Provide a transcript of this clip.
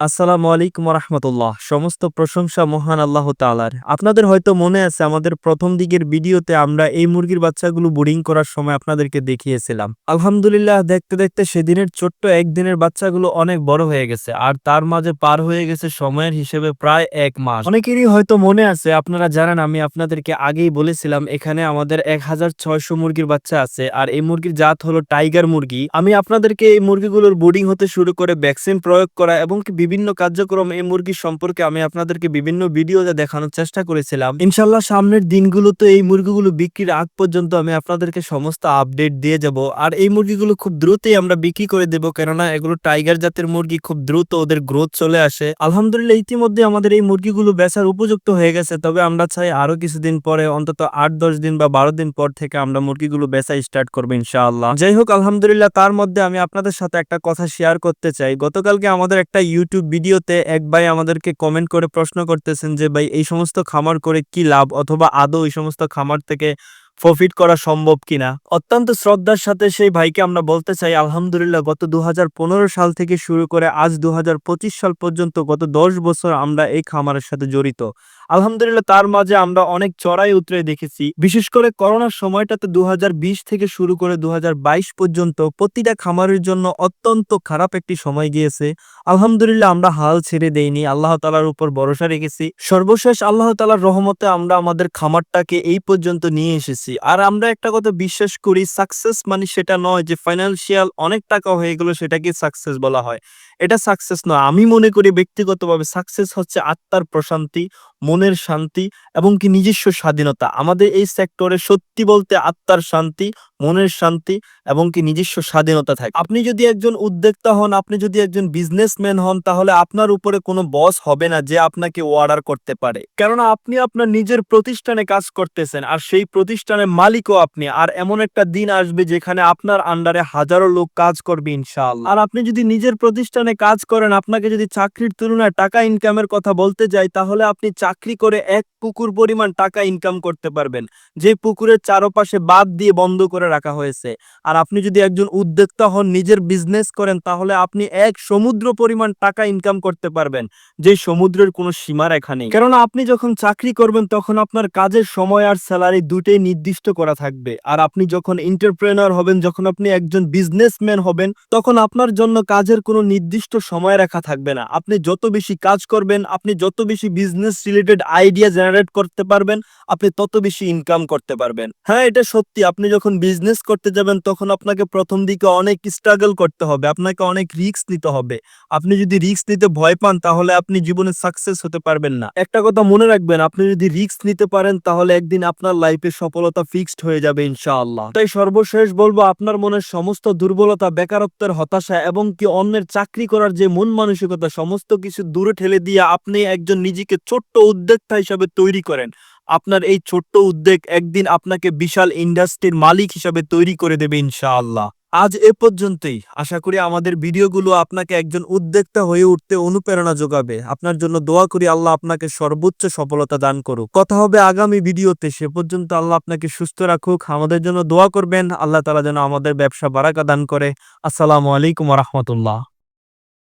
আসসালামু আলাইকুম রহমতুল্লাহ সমস্ত প্রশংসা মহান আল্লাহ তালার আপনাদের হয়তো মনে আছে, আমাদের প্রথম দিকের ভিডিওতে আমরা এই মুরগির বাচ্চাগুলো বোর্ডিং করার সময় আপনাদেরকে দেখিয়েছিলাম। আলহামদুলিল্লাহ, দেখতে দেখতে সেদিনের ছোট্ট একদিনের বাচ্চাগুলো অনেক বড় হয়ে গেছে, আর তার মাঝে পার হয়ে গেছে সময়ের হিসেবে প্রায় এক মাস। অনেকেরই হয়তো মনে আছে, আপনারা জানেন, আমি আপনাদেরকে আগেই বলেছিলাম, এখানে আমাদের এক হাজার ছয়শো মুরগির বাচ্চা আছে, আর এই মুরগির জাত হলো টাইগার মুরগি। আমি আপনাদেরকে এই মুরগিগুলোর বোর্ডিং হতে শুরু করে ভ্যাকসিন প্রয়োগ করা এবং বিভিন্ন কার্যক্রম এই মুরগি সম্পর্কে আমি আপনাদেরকে বিভিন্ন ভিডিওতে দেখানোর চেষ্টা করেছিলাম। ইনশাল্লাহ সামনের দিনগুলোতে এই মুরগিগুলো বিক্রির আগ পর্যন্ত আমি আপনাদেরকে সমস্ত আপডেট দিয়ে যাব। আর এই মুরগিগুলো খুব দ্রুতই আমরা বিক্রি করে দেব, কেননা এগুলো টাইগার জাতের মুরগি, খুব দ্রুত ওদের গ্রোথ চলে আসে। আলহামদুলিল্লাহ, ইতিমধ্যে আমাদের এই মুরগিগুলো বেচার উপযুক্ত হয়ে গেছে, তবে আমরা চাই আরও কিছুদিন পরে, অন্তত আট, দশ দিন বা বারো দিন পর থেকে আমরা মুরগিগুলো বেচা স্টার্ট করব ইনশাআল্লাহ। যাই হোক, আলহামদুলিল্লাহ, তার মধ্যে আমি আপনাদের সাথে একটা কথা শেয়ার করতে চাই। গতকালকে আমাদের একটা ইউটিউব ভিডিওতে এক ভাই আমাদেরকে কমেন্ট করে প্রশ্ন করতেছেন যে, ভাই, এই সমস্ত খামার করে কি লাভ? অথবা আদৌ এই সমস্ত খামার থেকে প্রফিট করা সম্ভব কিনা? অত্যন্ত শ্রদ্ধার সাথে সেই ভাইকে আমরা বলতে চাই, আলহামদুলিল্লাহ, গত দু হাজার পনেরো সাল থেকে শুরু করে আজ দু হাজার পঁচিশ সাল পর্যন্ত গত দশ বছর আমরা এই খামারের সাথে জড়িত। আলহামদুলিল্লাহ, তার মাঝে আমরা অনেক চড়াই উতরে দেখেছি। বিশেষ করে করোনার সময়টাতে দু হাজার বিশ থেকে শুরু করে দু হাজার বাইশ পর্যন্ত প্রতিটা খামারের জন্য অত্যন্ত খারাপ একটি সময় গিয়েছে। আলহামদুলিল্লাহ, আমরা হাল ছেড়ে দেইনি, আল্লাহ তালার উপর ভরসা রেখেছি। সর্বশেষ আল্লাহ তালার রহমতে আমরা আমাদের খামারটাকে এই পর্যন্ত নিয়ে এসেছি। আর আমরা একটা কথা বিশ্বাস করি সাকসেস মানে সেটা নয় যে ফাইন্যান্সিয়াল অনেক টাকা হয়ে গেলো সেটাকে সাকসেস বলা হয়। এটা সাকসেস নয়। আমি মনে করি ব্যক্তিগতভাবে সাকসেস হচ্ছে আত্মার প্রশান্তি, মনের শান্তি এবং কি নিজস্ব স্বাধীনতা। আমাদের এই সেক্টরে সত্যি বলতে আত্মার শান্তি মনের শান্তি এবং কি নিজস্ব স্বাধীনতা থাকে। আপনি যদি একজন উদ্যোক্তা হন, আপনি যদি একজন বিজনেসম্যান হন, তাহলে আপনার উপরে কোনো বস হবে না যে আপনাকে অর্ডার করতে পারে। কেননা আপনি আপনার নিজের প্রতিষ্ঠানে কাজ করতেছেন আর সেই প্রতিষ্ঠানের মালিকও আপনি। আর এমন একটা দিন আসবে যেখানে আপনার আন্ডারে হাজারো লোক কাজ করবে ইনশাআল্লাহ। আর আপনি যদি নিজের প্রতিষ্ঠানে কাজ করেন, আপনাকে যদি চাকরির তুলনায় টাকা ইনকামের কথা বলতে যাই, তাহলে আপনি চাকরি করে এক পুকুর পরিমাণ টাকা ইনকাম করতে পারবেন। যে পুকুরের চারপাশে বাদ দিয়ে বন্ধ করে রাখা হয়েছে। আর আপনি যদি একজন উদ্যোক্তা হন, নিজের বিজনেস করেন, তাহলে আপনি এক সমুদ্র পরিমাণ টাকা ইনকাম করতে পারবেন। যে সমুদ্রের কোনো সীমা রেখা নেই। কেননা আপনি যখন চাকরি করবেন, তখন আপনার কাজের সময় আর স্যালারি দুটোই নির্দিষ্ট করা থাকবে। আর আপনি যখন এন্টারপ্রেনার হবেন, যখন আপনি একজন বিজনেসম্যান হবেন, তখন আপনার জন্য কাজের কোনো নির্দিষ্ট সময় রেখা থাকবে না। আপনি যত বেশি কাজ করবেন, আপনি যত বেশি বিজনেস রিলেটেড আইডিয়া জেনারেট করতে পারবেন, আপনি তত বেশি ইনকাম করতে পারবেন। হ্যাঁ এটা সত্যি। আপনি যখন বিজনেস করতে যাবেন, তখন আপনাকে প্রথম দিকে অনেক স্ট্রাগল করতে হবে। আপনাকে অনেক রিস্ক নিতে হবে। আপনি যদি রিস্ক নিতে ভয় পান, তাহলে আপনি জীবনে সাকসেস হতে পারবেন না। একটা কথা মনে রাখবেন, আপনি যদি রিস্ক নিতে পারেন, তাহলে একদিন আপনার লাইফে সফলতা ফিক্সড হয়ে যাবে, ইনশাআল্লাহ। তাই সর্বশেষ বলব, আপনার মনের সমস্ত দুর্বলতা, বেকারত্বের হতাশা এবং কি অন্যের চাকরি করার যে মন মানসিকতা, সমস্ত কিছু দূরে ঠেলে দিয়ে আপনি একজন নিজেকে ছোট্ট উদ্যোক্তা হিসাবে তৈরি করেন। আপনার এই ছোট্ট উদ্যোগ একদিন আপনাকে বিশাল ইন্ডাস্ট্রির মালিক হিসাবে তৈরি করে দেবে ইনশাআল্লাহ। আজ এ পর্যন্তই। আশা করি আমাদের ভিডিওগুলো আপনাকে একজন উদ্যোক্তা হয়ে উঠতে অনুপ্রেরণা যোগাবে। আপনার জন্য দোয়া করি আল্লাহ আপনাকে সর্বোচ্চ সফলতা দান করুক। কথা হবে আগামী ভিডিওতে। সে পর্যন্ত আল্লাহ আপনাকে সুস্থ রাখুক, আমাদের জন্য দোয়া করবেন। আল্লাহ তালা যেন আমাদের ব্যবসা বারাকা দান করে। আসসালামু আলাইকুম রহমতুল্লাহ।